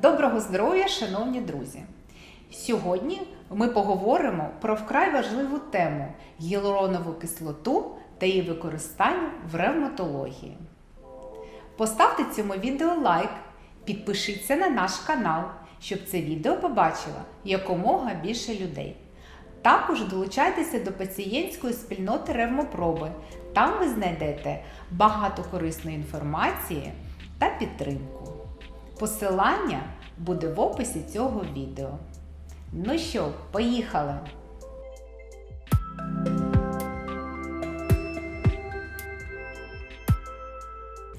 Доброго здоров'я, шановні друзі! Сьогодні ми поговоримо про вкрай важливу тему гіалуронову кислоту та її використання в ревматології. Поставте цьому відео лайк, підпишіться на наш канал, щоб це відео побачило якомога більше людей. Також долучайтеся до пацієнтської спільноти Ревмопроби. Там ви знайдете багато корисної інформації та підтримку. Посилання буде в описі цього відео. Ну що, поїхали!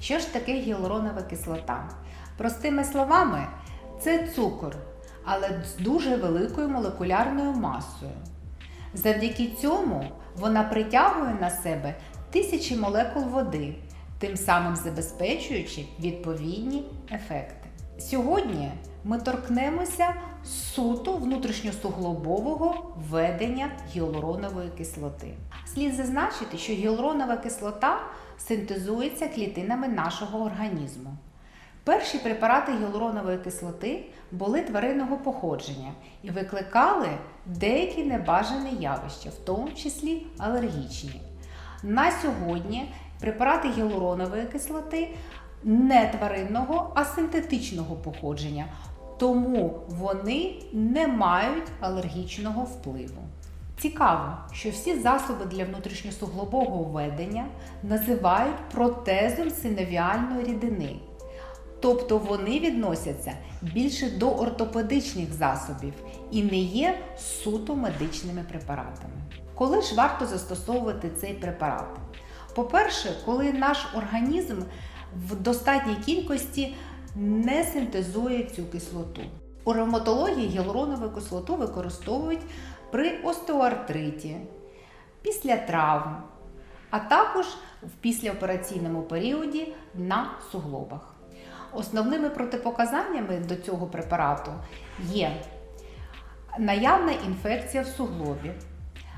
Що ж таке гіалуронова кислота? Простими словами, це цукор, але з дуже великою молекулярною масою. Завдяки цьому вона притягує на себе тисячі молекул води, тим самим забезпечуючи відповідні ефекти. Сьогодні ми торкнемося суто внутрішньосуглобового введення гіалуронової кислоти. Слід зазначити, що гіалуронова кислота синтезується клітинами нашого організму. Перші препарати гіалуронової кислоти були тваринного походження і викликали деякі небажані явища, в тому числі алергічні. На сьогодні препарати гіалуронової кислоти не тваринного, а синтетичного походження, тому вони не мають алергічного впливу. Цікаво, що всі засоби для внутрішньосуглобового введення називають протезом синовіальної рідини. Тобто вони відносяться більше до ортопедичних засобів і не є суто медичними препаратами. Коли ж варто застосовувати цей препарат? По-перше, коли наш організм в достатній кількості не синтезує цю кислоту. У ревматології гіалуронову кислоту використовують при остеоартриті, після травм, а також в післяопераційному періоді на суглобах. Основними протипоказаннями до цього препарату є наявна інфекція в суглобі,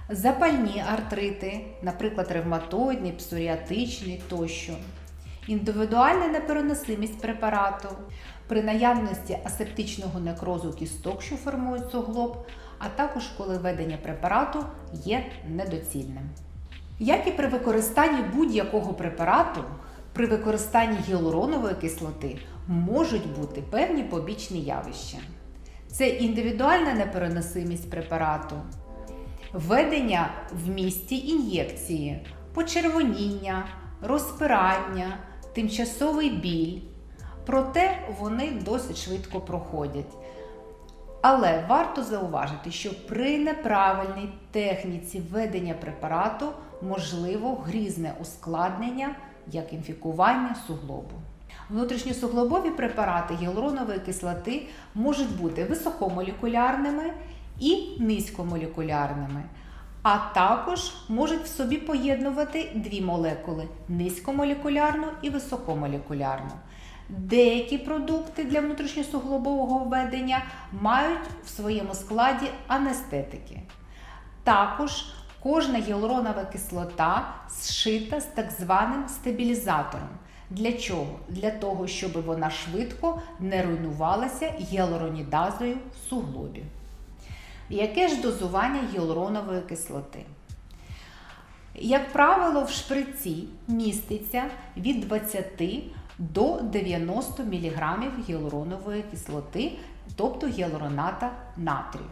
запальні артрити, наприклад, ревматоїдний, псоріатичний тощо, індивідуальна непереносимість препарату, при наявності асептичного некрозу кісток, що формують суглоб, а також коли введення препарату є недоцільним. Як і при використанні будь-якого препарату, при використанні гіалуронової кислоти можуть бути певні побічні явища. Це індивідуальна непереносимість препарату, введення в місті ін'єкції, почервоніння, розпирання, тимчасовий біль. Проте вони досить швидко проходять. Але варто зауважити, що при неправильній техніці введення препарату можливо грізне ускладнення як інфікування суглобу. Внутрішньосуглобові препарати гіалуронової кислоти можуть бути високомолекулярними і низькомолекулярними, а також можуть в собі поєднувати дві молекули низькомолекулярну і високомолекулярну. Деякі продукти для внутрішньосуглобового введення мають в своєму складі анестетики. Також кожна гіалуронова кислота зшита з так званим стабілізатором. Для чого? Для того, щоб вона швидко не руйнувалася гіалуронідазою в суглобі. Яке ж дозування гіалуронової кислоти? Як правило, в шприці міститься від 20 до 90 мг гіалуронової кислоти, тобто гіалуроната натрію.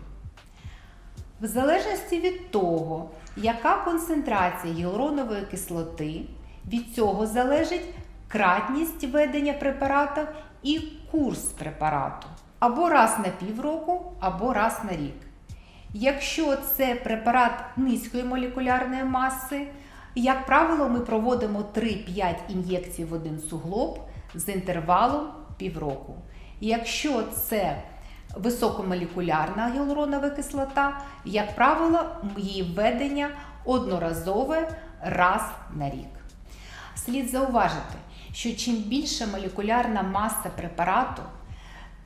В залежності від того, яка концентрація гіалуронової кислоти, від цього залежить кратність ведення препарату і курс препарату або раз на півроку, або раз на рік. Якщо це препарат низької молекулярної маси, як правило, ми проводимо 3-5 ін'єкцій в один суглоб з інтервалом півроку. Якщо це високомолекулярна гіалуронова кислота, як правило, її введення одноразове раз на рік. Слід зауважити, що чим більша молекулярна маса препарату,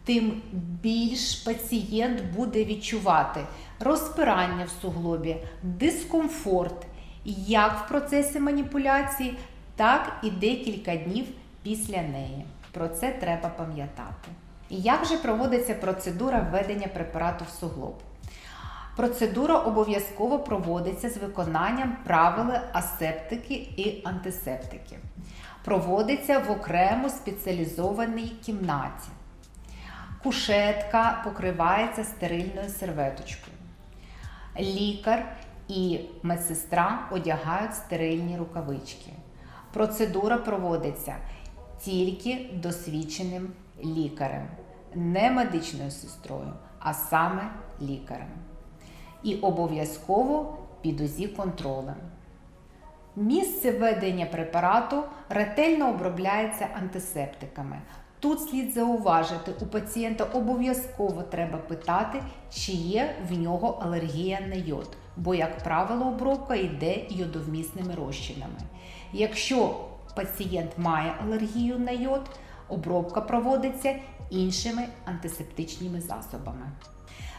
тим більш пацієнт буде відчувати розпирання в суглобі, дискомфорт як в процесі маніпуляції, так і декілька днів після неї. Про це треба пам'ятати. Як же проводиться процедура введення препарату в суглоб? Процедура обов'язково проводиться з виконанням правил асептики і антисептики. Проводиться в окремо спеціалізованій кімнаті. Кушетка покривається стерильною серветочкою. Лікар і медсестра одягають стерильні рукавички. Процедура проводиться тільки досвідченим лікарем, не медичною сестрою, а саме лікарем. І обов'язково під УЗІ контролем. Місце введення препарату ретельно обробляється антисептиками. Тут слід зауважити, у пацієнта обов'язково треба питати, чи є в нього алергія на йод, бо, як правило, обробка йде йодовмісними розчинами. Якщо пацієнт має алергію на йод, обробка проводиться іншими антисептичними засобами.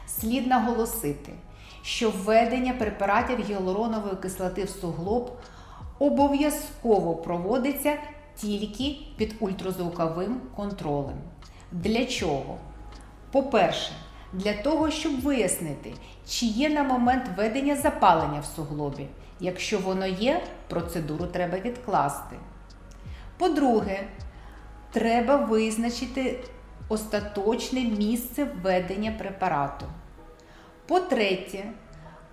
Слід наголосити, що введення препаратів гіалуронової кислоти в суглоб обов'язково проводиться тільки під ультразвуковим контролем. Для чого? По-перше, для того, щоб вияснити, чи є на момент введення запалення в суглобі. Якщо воно є, процедуру треба відкласти. По-друге, треба визначити остаточне місце введення препарату. По-третє,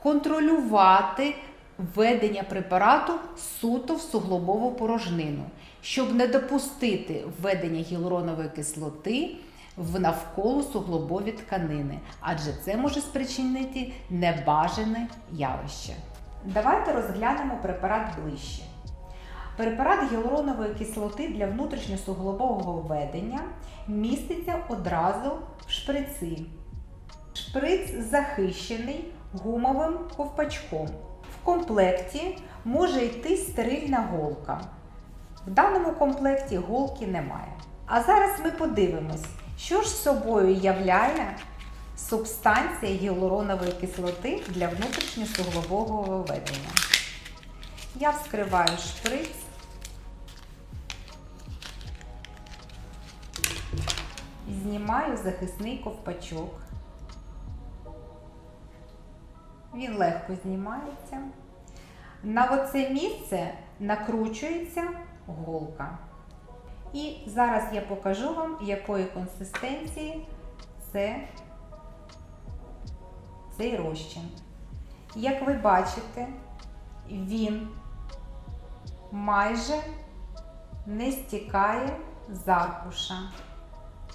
контролювати введення препарату суто в суглобову порожнину, щоб не допустити введення гіалуронової кислоти в навколо суглобові тканини, адже це може спричинити небажане явище. Давайте розглянемо препарат ближче. Препарат гіалуронової кислоти для внутрішньосуглобового введення міститься одразу в шприці. Шприц захищений гумовим ковпачком. Комплекті може йти стерильна голка. В даному комплекті голки немає. А зараз ми подивимось, що ж собою являє субстанція гіалуронової кислоти для внутрішньосуглобового введення. Я вскриваю шприц. Знімаю захисний ковпачок. Він легко знімається. На оце місце накручується голка. І зараз я покажу вам, якої консистенції це цей розчин. Як ви бачите, він майже не стікає з аркуша.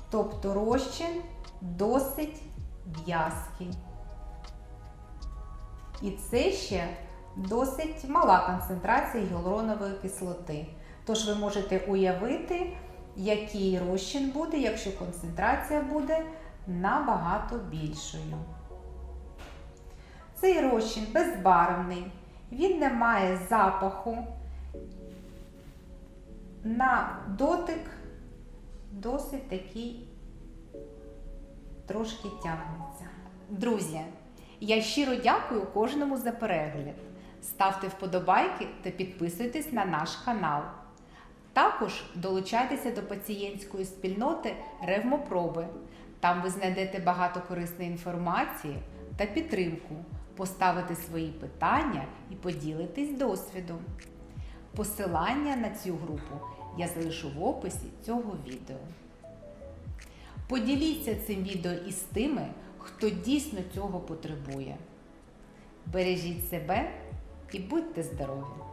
Тобто розчин досить в'язкий. І це ще досить мала концентрація гіалуронової кислоти. Тож ви можете уявити, який розчин буде, якщо концентрація буде набагато більшою. Цей розчин безбарвний, він не має запаху. На дотик досить такий трошки тягнеться. Друзі, я щиро дякую кожному за перегляд. Ставте вподобайки та підписуйтесь на наш канал. Також долучайтеся до пацієнтської спільноти Ревмопроби. Там ви знайдете багато корисної інформації та підтримку, поставите свої питання і поділитесь досвідом. Посилання на цю групу я залишу в описі цього відео. Поділіться цим відео із тими, хто дійсно цього потребує. Бережіть себе і будьте здорові!